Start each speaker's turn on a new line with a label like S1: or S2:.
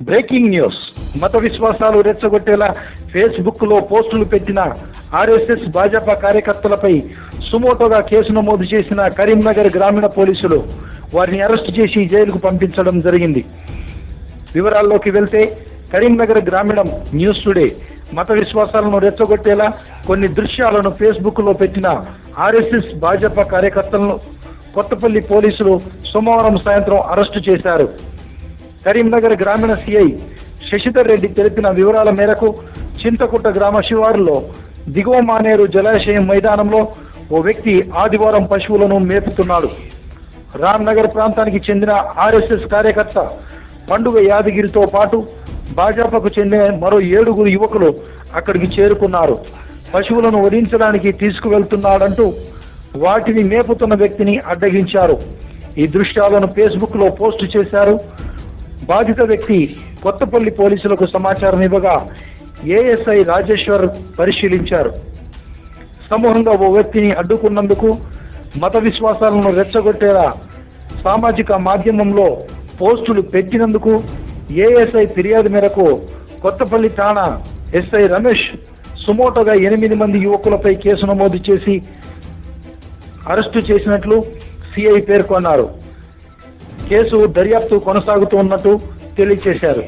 S1: Breaking news. మత విశ్వాసాలు రెచ్చగొట్టేలా ఫేస్బుక్లో పోస్టులు పెట్టిన ఆర్ఎస్ఎస్ భాజపా కార్యకర్తలపై సుమోటోగా కేసు నమోదు చేసిన కరీంనగర్ గ్రామీణ పోలీసులు వారిని అరెస్ట్ చేసి జైలుకు పంపించడం జరిగింది. వివరాల్లోకి వెళ్తే కరీంనగర్ గ్రామీణం న్యూస్ టుడే మత విశ్వాసాలను రెచ్చగొట్టేలా కొన్ని దృశ్యాలను ఫేస్బుక్లో పెట్టిన ఆర్ఎస్ఎస్ భాజపా కార్యకర్తలను కొత్తపల్లి పోలీసులు సోమవారం సాయంత్రం అరెస్టు చేశారు. కరీంనగర్ గ్రామీణ సిఐ శశిధర్ రెడ్డి తెలిపిన వివరాల మేరకు చింతకుట్ట గ్రామ శివారులో దిగువ మానేరు జలాశయం మైదానంలో ఓ వ్యక్తి ఆదివారం పశువులను మేపుతున్నాడు. రామ్నగర్ ప్రాంతానికి చెందిన ఆర్ఎస్ఎస్ కార్యకర్త పండుగ యాదగిరితో పాటు భాజపాకు చెందిన మరో ఏడుగురు యువకులు అక్కడికి చేరుకున్నారు. పశువులను వధించడానికి తీసుకువెళ్తున్నాడంటూ వాటిని మేపుతున్న వ్యక్తిని అడ్డగించారు. ఈ దృశ్యాలను ఫేస్బుక్లో పోస్టు చేశారు బాధిత వ్యక్తి కొత్తపల్లి పోలీసులకు సమాచారం ఇవ్వగా ఏఎస్ఐ రాజేశ్వర్ పరిశీలించారు. సమూహంగా ఓ వ్యక్తిని అడ్డుకున్నందుకు మత విశ్వాసాలను రెచ్చగొట్టేలా సామాజిక మాధ్యమంలో పోస్టులు పెట్టినందుకు ఏఎస్ఐ ఫిర్యాదు మేరకు కొత్తపల్లి ఠాణా ఎస్ఐ రమేష్ సుమోటోగా ఎనిమిది మంది యువకులపై కేసు నమోదు చేసి అరెస్టు చేసినట్లు సిఐ పేర్కొన్నారు. కేసు దర్యాప్తు కొనసాగుతూ ఉన్నట్టు తెలియజేశారు.